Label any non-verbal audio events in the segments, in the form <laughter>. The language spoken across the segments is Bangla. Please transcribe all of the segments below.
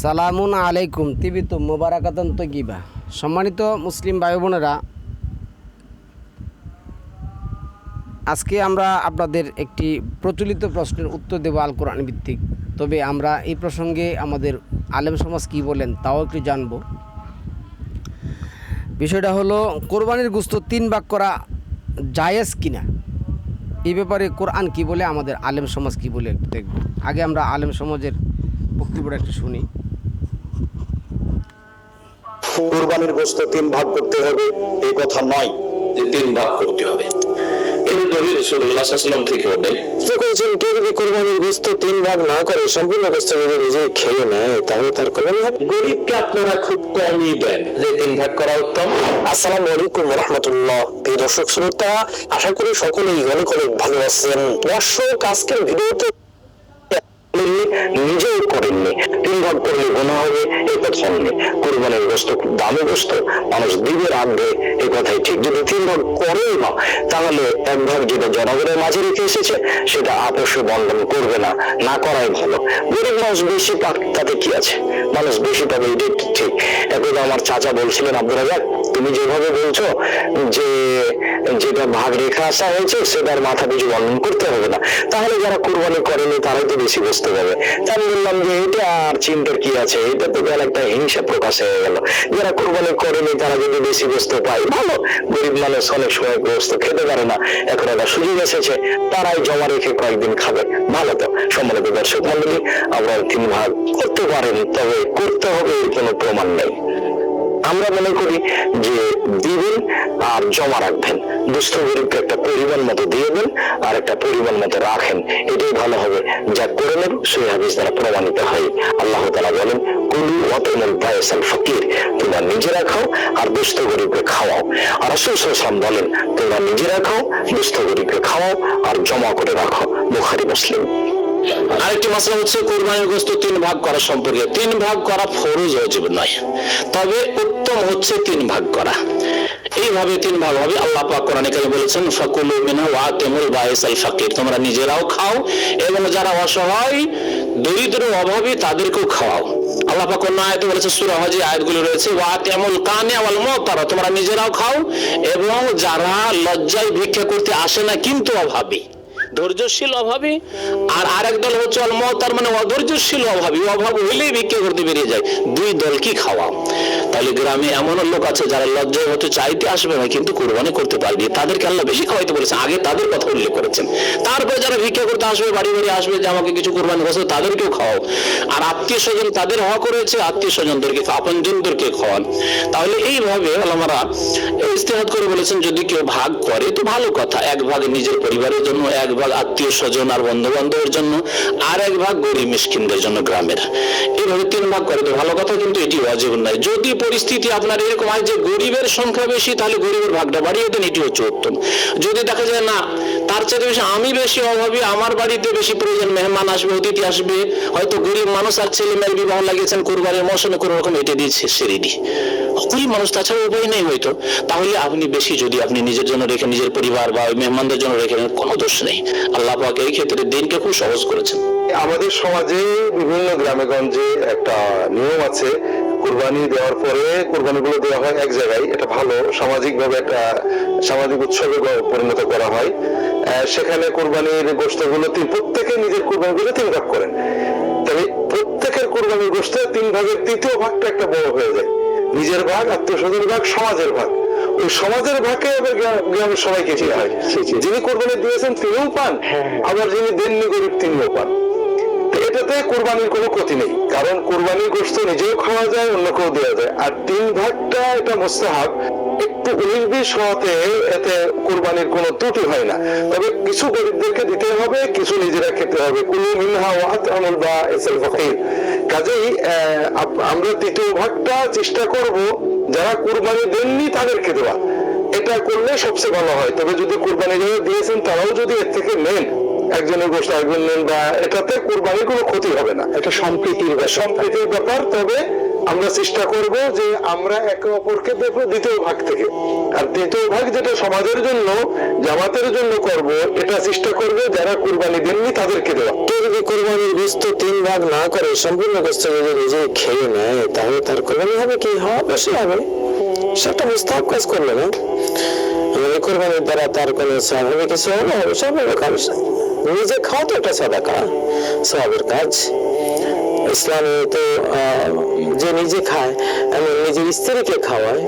সালামুন আলাইকুম তিবিত মোবারাকাতন তগিবা সম্মানিত মুসলিম ভাই বোনেরা, আজকে আমরা আপনাদের একটি প্রচলিত প্রশ্নের উত্তর দেব আল কোরআন ভিত্তিক। তবে আমরা এই প্রসঙ্গে আমাদের আলেম সমাজ কী বলেন তাও একটু জানব। বিষয়টা হলো, কোরবানির গুস্ত তিন ভাগ করা জায়েজ কিনা? এই ব্যাপারে কোরআন কি বলে, আমাদের আলেম সমাজ কি বলে দেখব। আগে আমরা আলেম সমাজের বক্তব্যটা একটু শুনি। কোরবানির গোস্ত তিন ভাগ করতে হবে এই কথা নয়। যে তিন ভাগ করতে হবে। এই দলিল রসুল্লাহ সাল্লাম থেকে ওঠে তো করেছেন কেউ যদি কোরবানির গোস্ত তিন ভাগ না করে সম্পূর্ণ গোস্ত যদি নিজে খেয়ে নেয় তাহলে তার কোরবানি হবে। গরিবকে আপনারা খুব কমই দেন যে তিন ভাগ করা উত্তম। আসসালামু আলাইকুম রহমতুল্লাহ প্রিয় দর্শক শ্রোতা আশা করি সকলেই অনেক অনেক ভালো আছেন। দর্শক আজকের ভিডিওতে নিজেও করেননি। তিন ভাগ করলে গোনা হবে এই কথা নেই কোরবানির গোস্ত খুব দামি মানুষ দিবে রাখবে এই কথাই ঠিক। যদি তিন ভাগ করেও না, তাহলে এক ভাগ যেটা জনগণের মাঝে রেখে এসেছে, সেটা আপসে বন্ধন করবে না না করাই ভালো। গরিব মানুষ বেশি পাক, তাতে কি আছে? মানুষ বেশি পাবে, এটাই ঠিক। একদা আমার চাচা বলছিলেন আব্দুল রাজাক তুমি যেভাবে বলছো যে যেটা ভাগ রেখা আসা হয়েছে, সেটার মাথা পিছু বন্ধন করতে হবে না। তাহলে যারা কোরবানি করেনি, তারাই তো বেশি বুঝতে পারবে। তা আমি বললাম যে, এটা আর চিন্তার কি আছে? এটা তো গেল একটা হিংসা প্রকাশ হয়ে গেল। যারা কোরবানি করেনি, তারা যদি বেশি বস্তু পায়, ভালো। গরিব মানুষ অনেক সময় বস্তু খেতে পারে না। এখন একটা সুযোগ এসেছে, তারাই জমা রেখে কয়েকদিন খাবে। ভালো তো, সম্মানিত দর্শক মন্ডলী আমরা তিন ভাগ করতে পারেন, তবে করতে হবে এর কোনো প্রমাণ নেই। আমরা মনে করি যে দিবেন আর জমা রাখবেন। দুস্থ গরিবকে একটা পরিমাণ মতো দিয়ে দেন আর একটা পরিমাণ মতো রাখেন। এটাই ভালো হবে। যা করে নেব, সেই হাদিস দ্বারা প্রমাণিত হয়। আল্লাহ তালা বলেন, কুলু ওয়াতমুল বায়সাল ফকির। তোমরা নিজেরা খাও আর দুস্থ গরিবকে খাওয়াও। আর রসুল বলেন, তোমরা নিজেরা খাও, দুস্থ গরিবকে খাওয়াও আর জমা করে রাখো। বুখারি, মুসলিম। আরেকটি মাসলা হচ্ছে কোরবানির গোস্ত তিন ভাগ করা সম্পর্কে। তিন ভাগ করা ফরজ অজীব নয়, তবে উত্তম হচ্ছে তিন ভাগ করা। এইভাবে তিন ভাগ হবে, আল্লাহ পাক কোরআনে কারিমে বলেছেন, ফাকুলু মিনহু ওয়া আতিমুল বাইসাল ফাকির। তোমরা নিজেরাও খাও এবং যারা অসহায়, দরিদ্র, অভাবী, তাদেরকেও খাওয়াও। আল্লাহ পাক অন্য আয়াতে বলেছে সূরা হজে আয়াতগুলো রয়েছে, ওয়া আতিমুল কানিয়া ওয়াল মুতারা। তোমরা নিজেরাও খাও এবং যারা লজ্জায় ভিক্ষা করতে আসে না, কিন্তু অভাবী। ধৈর্যশীল অভাবী। আর আরেক দল হচ্ছে অলমত তার মানে অধৈর্যশীল অভাবী। অভাব হইলেই বিক্রি করতে বেরিয়ে যায়। দুই দল কি খাওয়া? তাহলে গ্রামে এমন লোক আছে যারা লজ্জায় হতে চাইতে আসবে না, কিন্তু কোরবানি করতে পারবে। তাদেরকে আল্লাহ বেশি খাওয়াইতে বলেছেন আগে তাদের কথা উল্লেখ করেছেন। তারপরে যারা ভিক্ষা করতে আসবে, বাড়ি বাড়ি আসবে যে আমাকে কিছু কোরবানি করছে তাদেরকেও খাওয়াও। আর আত্মীয় স্বজন তাদের হক রয়েছে আত্মীয় স্বজনদেরকে আপনজনদেরকে খাওয়ান। তাহলে এইভাবে আল্লামারা ইস্তেহাত করে বলেছেন, যদি কেউ ভাগ করে, তো ভালো কথা। এক ভাগ নিজের পরিবারের জন্য, এক ভাগ আত্মীয় স্বজন আর বন্ধু বান্ধবের জন্য, আর এক ভাগ গরিব মিসকিনদের জন্য গ্রামের। এইভাবে তিন ভাগ করে তো ভালো কথা, কিন্তু এটি অজীব নয়। যদি পরিস্থিতি আপনার এরকম হয় যে গরিবের সংখ্যা বেশি, তাহলে গরিবের ভাগটা বাড়িয়ে দেন, এটি হচ্ছে উত্তম। যদি দেখা যায় না, তার চেয়ে বেশি আমি বেশি অভাবী, আমার বাড়িতে বেশি প্রয়োজন, মেহমান আসবে, অতিথি আসবে, হয়তো গরিব মানুষ আর ছেলে মেয়ের বিবাহ লাগিয়েছেন, কোরবানির মৌসুমে কোনো রকম এটি দিয়েছে সেরে দি গরিব মানুষ তাছাড়া উপায় নেই হয়তো। তাহলে আপনি বেশি যদি আপনি নিজের জন্য রেখে, নিজের পরিবার বা মেহমানদের জন্য রেখে কোনো দোষ নেই। আল্লাহ পাক এই ক্ষেত্রে দিনকে খুব সহজ করেছেন। আমাদের সমাজে বিভিন্ন গ্রামে গঞ্জে একটা নিয়ম আছে কুরবানি দেওয়ার পরে কুরবানি গুলো দেওয়া হয় এক জায়গায়। এটা ভালো সামাজিক ভাবে একটা সামাজিক উৎসবে পরিণত করা হয়। সেখানে কোরবানির গোষ্ঠগুলো তিন প্রত্যেকে নিজের কোরবানি গুলো তিন ভাগ করেন। তবে প্রত্যেকের কোরবানির গোষ্ঠ তিন ভাগের তৃতীয় ভাগটা একটা বড় হয়ে যায়। নিজের ভাগ আত্মীয় স্বজনের ভাগ সমাজের ভাগ। ওই সমাজের ভাগে আবার গ্রামের সবাইকে দেওয়া হয়। যিনি কোরবানি দিয়েছেন তিনিও পান। আবার যিনি দেননি গরিব তিনিও পান। এটাতে কোরবানির কোনো ক্ষতি নেই। কারণ কোরবানির গোস্ত নিজেও খাওয়া যায়, অন্য কেউ দেওয়া যায়। আর তিন ভাগটা এটা মোস্তাহাব। একটু উনিশ হওয়াতে এতে কোরবানির কোনো ত্রুটি হয় না। তবে কিছু গরিবদেরকে দিতে হবে, কিছু নিজেরা খেতে হবে। কুলু মিনহা ওয়াত আমল বা এসেল ফকির। কাজেই আমরা তৃতীয় ভাগটা চেষ্টা করব, যারা কোরবানি দেননি তাদেরকে দেওয়া। এটা করলে সবচেয়ে ভালো হয়। তবে যদি কোরবানি যারা দিয়েছেন, তারাও যদি এর থেকে নেন একজনের গোষ্ঠ একজন নেন বা এটাতে কোরবানির কোনো ক্ষতি হবে না। এটা সম্প্রীতির সম্প্রীতির ব্যাপার তবে আমরা চেষ্টা করব যে আমরা একে অপরকে দেখব দ্বিতীয় ভাগ থেকে। আর দ্বিতীয় ভাগ যেটা সমাজের জন্য জামাতের জন্য করব এটা চেষ্টা করব যারা কুরবানি দেননি তাদেরকে দেওয়া। কেউ যদি কোরবানির গোস্ত তিন ভাগ না করে সম্পূর্ণ গোস্ত যদি নিজে খেয়ে নেয় তাহলে তার কোরবানি হবে কি? হওয়া অবশ্যই হবে। সেটা মুস্তাহাব কাজ করল না। কোরবানির দ্বারা তার কোনো সব হবে কিছু হবে কাজ নিজে খাওয়া তো একটা সাদাকা সবের কাজ। ইসলামে তো যে নিজে খায়, এমন নিজের স্ত্রীকে খাওয়ায়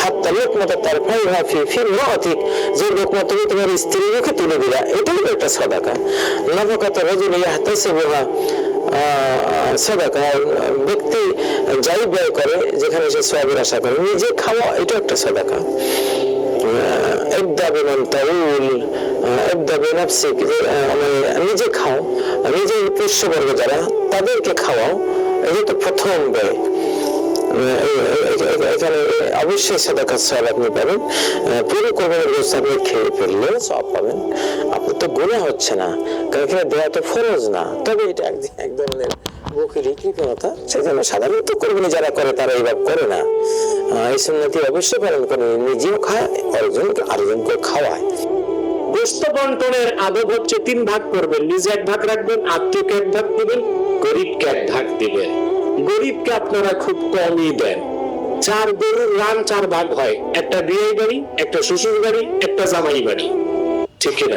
হাত্তা লোকমাতা তার ভাই হাফি ফির নথিক যে লোকমা তুমি তোমার স্ত্রীর মুখে তুলে দিলা এটাই একটা সদাকা নবকত রজুল ইয়াহতাসিবুহা সদাকা ব্যক্তি যাই ব্যয় করে, যেখানে সে সবের আশা করে, নিজে খাওয়া এটা একটা সদাকা ابدأ بمن تعول ابدأ بنفسك যে, আহ, মানে নিজে খাও নিজের পোষ্যবর্গ যারা তাদেরকে খাওয়াও এটা তো প্রথম ব্যয় এখানে অবশ্যই সাদাকার সব আপনি পাবেন আহ, পুরো কোরবানির গোস্ত আপনি খেয়ে ফেললে সব পাবেন আপনার তো গুণা হচ্ছে না কারণ এখানে দেওয়া তো ফরজ না তবে এটা এক এক ধরনের বকিরি কৃপণতা সেজন্য সাধারণত কোরবানি যারা করে তারা এইভাবে করে না আহ, সুন্নতি অবশ্যই পালন করে। নিজেও খায় আরেকজনকে আরেকজনকে খাওয়ায়। গোস্ত বন্টনের আদব হচ্ছে তিন ভাগ করবেন। নিজে এক ভাগ রাখবেন, আত্মীয়কে এক ভাগ দিবেন, গরিবকে এক ভাগ দিবেন। গরিবকে আপনারা খুব কমই দেন। চার গরুর রান চার ভাগ হয়। একটা বিয়ে বাড়ি, একটা শ্বশুর বাড়ি, একটা জামাই বাড়ি। ঠিক কিনা?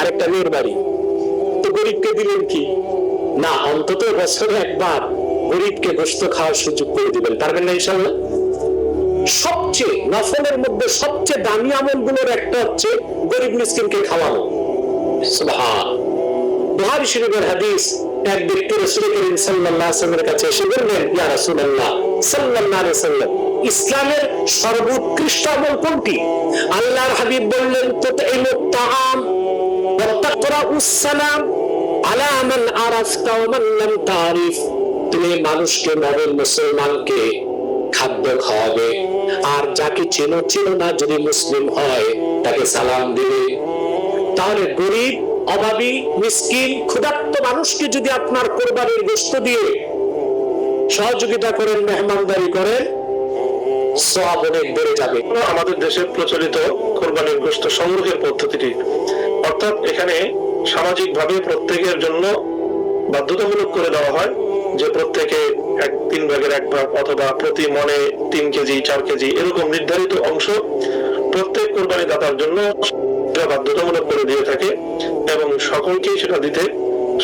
আরেকটা মেয়ের বাড়ি। তো গরিবকে দিলেন কি? না, অন্তত বছরে একবার। গরিবকে গোস্ত খাওয়ার সুযোগ করে দিবেন, পারবেন না ইনশাল্লাহ সবচেয়ে নফলের মধ্যে সবচেয়ে দামি আমলগুলোর একটা হচ্ছে গরিব মিসকিনকে খাওয়ানো। বুহারী শরীফের হাদিস এক ব্যক্তি রাসূল করিম সাল্লাল্লাহু আলাইহি কাছে এসে বললেন, ইয়া রাসূলুল্লাহ, সাল্লাল্লাহু আলাইহি ওয়াসাল্লাম, ইসলামের সর্বোৎকৃষ্ট আমল কোনটি? আল্লাহর হাবিব বললেন তুতঈমুত তাআম ওয়া তাকরাউস আলা মান আরাফতা ওয়া মান লাম তারিফ তুমি মানুষকে নবীন মুসলমানকে খাদ্য খাওয়াবে। আর যাকে চেনো চেনো না যদি মুসলিম হয়, তাকে সালাম দিবে। তাহলে গরিব, অভাবী, মিসকিন, ক্ষুধার্ত মানুষকে যদি আপনার কোরবানির গোস্ত দিয়ে সহযোগিতা করেন, মেহমানদারি করেন সব অনেক বেড়ে যাবে। আমাদের দেশে প্রচলিত কোরবানির গোস্ত সংগ্রহের পদ্ধতিটি, অর্থাৎ এখানে সামাজিকভাবে প্রত্যেকের জন্য বাধ্যতামূলক করে দেওয়া হয়। যে প্রত্যেকে এক তিন ভাগের এক ভাগ অথবা প্রতি মনে তিন কেজি, চার কেজি এরকম নির্ধারিত অংশ প্রত্যেক কোরবানি দাতার জন্য বাধ্যতামূলক করে দিয়ে থাকে এবং সকলকেই সেটা দিতে,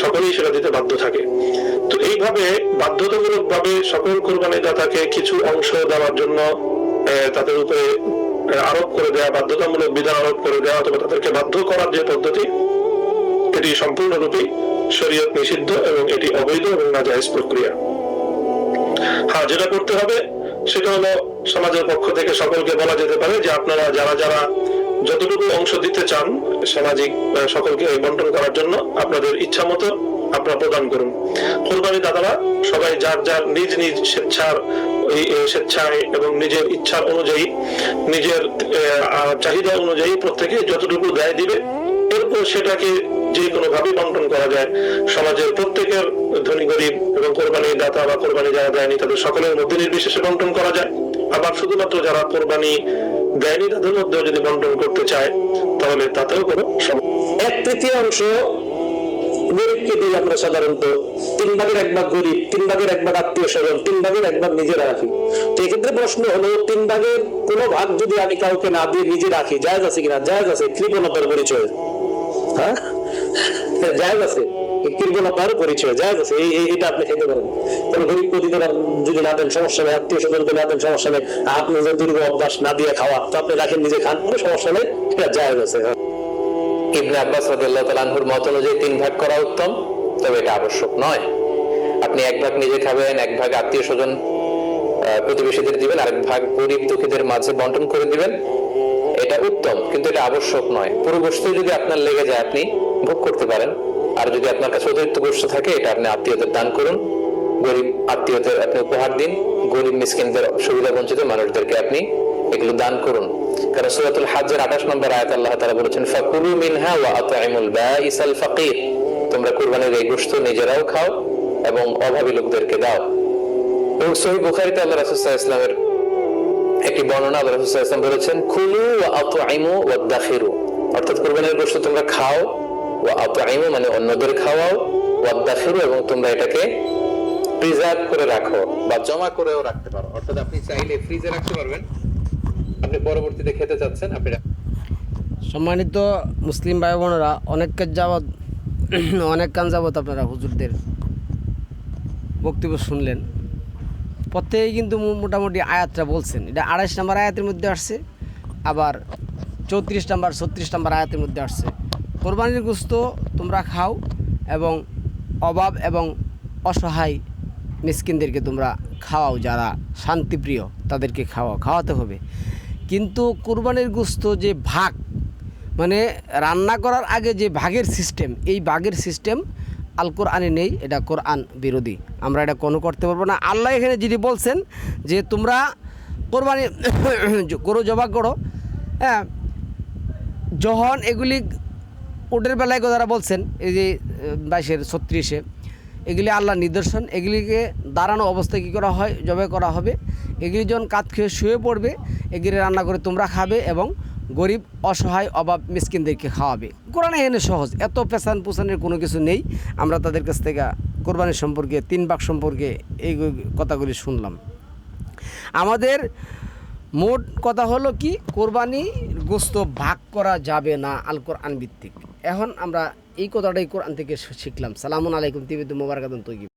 সকলেই সেটা দিতে বাধ্য থাকে। তো এইভাবে বাধ্যতামূলক ভাবে সকল কোরবানি দাতাকে কিছু অংশ দেওয়ার জন্য তাদের উপরে আরোপ করে দেওয়া বাধ্যতামূলক বিধান আরোপ করে দেওয়া অথবা তাদেরকে বাধ্য করার যে পদ্ধতি এটি সম্পূর্ণরূপে শরীয়ত নিষিদ্ধ এবং এটি অবৈধ এবং নাজায়েজ প্রক্রিয়া। হ্যাঁ যেটা করতে হবে সেটা হলো সমাজের পক্ষ থেকে সকলকে বলা যেতে পারে যে আপনারা যারা যারা যতটুকু অংশ দিতে চান সামাজিক সকলকে বন্টন করার জন্য আপনাদের ইচ্ছা মতো আপনারা প্রদান করুন। কোরবানি দাদারা সবাই যার যার নিজ নিজ স্বেচ্ছার স্বেচ্ছায় এবং নিজের ইচ্ছা অনুযায়ী, নিজের চাহিদা অনুযায়ী প্রত্যেকে যতটুকু দেয় দিবে এরপর সেটাকে যে কোনো ভাবে বন্টন করা যায়, সমাজের প্রত্যেকের ধনী গরিব এবং কোরবানি দাতা বা কোরবানি যারা দেয়নি, তাদের সকলের মধ্যে নির্বিশেষে বন্টন করা যায়। আবার শুধুমাত্র যারা কোরবানি দেয়নি, তাদের মধ্যেও যদি বন্টন করতে চায়, তাহলে তাতেও কোনো এক তৃতীয়াংশ গরিবকে দিই আমরা সাধারণত। তিন ভাগের এক ভাগ গরিব, তিন ভাগের এক ভাগ আত্মীয় স্বজন, তিন ভাগের এক ভাগ নিজেরা রাখি। তো এক্ষেত্রে প্রশ্ন হলো, তিন ভাগের কোনো ভাগ যদি আমি কাউকে না দিয়ে নিজে রাখি, জায়জ আছে কিনা? জায়জ আছে, কৃপণতার পরিচয়। হ্যাঁ জায়জ আছে। পরিচয়, জায়জ আছে। এই এটা আপনি খেতে পারেন। গরিব যদি না দেন, সমস্যা নেই। আত্মীয় না দেন, সমস্যা নেই। আপনি অভ্যাস না দিয়ে খাওয়া, তো আপনি রাখেন, নিজে খান, কোনো সমস্যা নেই। জায়জ আছে হ্যাঁ। ইবনে আব্বাস রাদিয়াল্লাহু তাআলা আনহুর মত অনুযায়ী তিন ভাগ করা উত্তম, তবে এটা আবশ্যক নয়। আপনি এক ভাগ নিজে খাবেন, এক ভাগ আত্মীয় স্বজন প্রতিবেশীদের দিবেন, আরেক ভাগ গরিব দুঃখীদের মাঝে বন্টন করে দিবেন। এটা উত্তম, কিন্তু এটা আবশ্যক নয়। পুরো গোষ্ঠী যদি আপনার লেগে যায়, আপনি ভোগ করতে পারেন। আর যদি আপনার কাছে অতিরিক্ত গোষ্ঠ থাকে, এটা আপনি আত্মীয়দের দান করুন। গরিব আত্মীয়দের আপনি উপহার দিন। গরিব মিসকিনদের সুবিধা বঞ্চিত মানুষদেরকে আপনি এগুলো দান করুন। কারণ সূরাতুল হাজ্জের 28 নম্বর আয়াত আল্লাহ তাআলা বলেছেন, ফাকুলু মিনহা ওয়া আত'ইমুল বাঈসাল ফাকির। তোমরা কুরবানির এই নিজেরাও খাও এবং অভাবী লোকদেরকে দাও। এবং সহি বুখারিতে আল্লাহ রাসূল ইসলামের একটি বর্ণনা আল্লাহ বলেছেন খুলু ওয়া আতআইমু ওয়া দাখিরু অর্থাৎ কুরবানির গোশত তোমরা খাও, ওয়া আতআইমু মানে অন্যদের খাওয়াও, ওয়া দাখিরু এবং তোমরা এটাকে প্রিজার্ভ করে রাখো বা জমা করেও রাখতে পারো। অর্থাৎ আপনি চাইলে ফ্রিজে রাখতে পারবেন। আপনি পরবর্তীতে খেতে চাচ্ছেন, আপনি সম্মানিত মুসলিম ভাই বোনেরা অনেক কাজ যাবৎ, অনেক কান যাবৎ আপনারা হুজুরদের বক্তব্য শুনলেন। প্রত্যেকেই কিন্তু মোটামুটি আয়াতটা বলছেন। এটা আড়াইশ নাম্বার আয়াতের মধ্যে আসছে, আবার চৌত্রিশ নাম্বার, ছত্রিশ নাম্বার আয়াতের মধ্যে আসছে। কোরবানির গুস্ত তোমরা খাও এবং অভাব এবং অসহায় মিসকিনদেরকে তোমরা খাওয়াও, যারা শান্তিপ্রিয়, তাদেরকে খাওয়াও, খাওয়াতে হবে। কিন্তু কোরবানির গুস্ত যে ভাগ মানে রান্না করার আগে যে ভাগের সিস্টেম এই ভাগের সিস্টেম আল কোরআনে নেই, এটা কোরআন বিরোধী। আমরা এটা কোনো করতে পারব না। আল্লাহ এখানে যিনি বলছেন যে তোমরা কোরবানি <coughs> গরু জবা করো হ্যাঁ যখন এগুলি ওটের বেলায় যারা বলছেন, এই যে বাইশের, ছত্রিশে, এগুলি আল্লাহ নিদর্শন, এগুলিকে দাঁড়ানো অবস্থায় কী করা হয়? জবাই করা হবে। এগুলি যখন কাত খেয়ে শুয়ে পড়বে, এগুলি রান্না করে তোমরা খাবে এবং গরিব, অসহায়, অভাব মিসকিনদেরকে খাওয়াবে। কোরআনে এনে সহজ, এত পেছান পুছানের কোনো কিছু নেই। আমরা তাদের কাছ থেকে কোরবানির সম্পর্কে, তিন ভাগ সম্পর্কে এই কথাগুলি শুনলাম। আমাদের মোট কথা হলো কি কোরবানি গোস্ত ভাগ করা যাবে না আল কোরআন ভিত্তিক। এখন আমরা এই কথাটাই কোরআন থেকে শিখলাম। সালামুন আলাইকুম তিবিদ মোবারকাতুন তৈব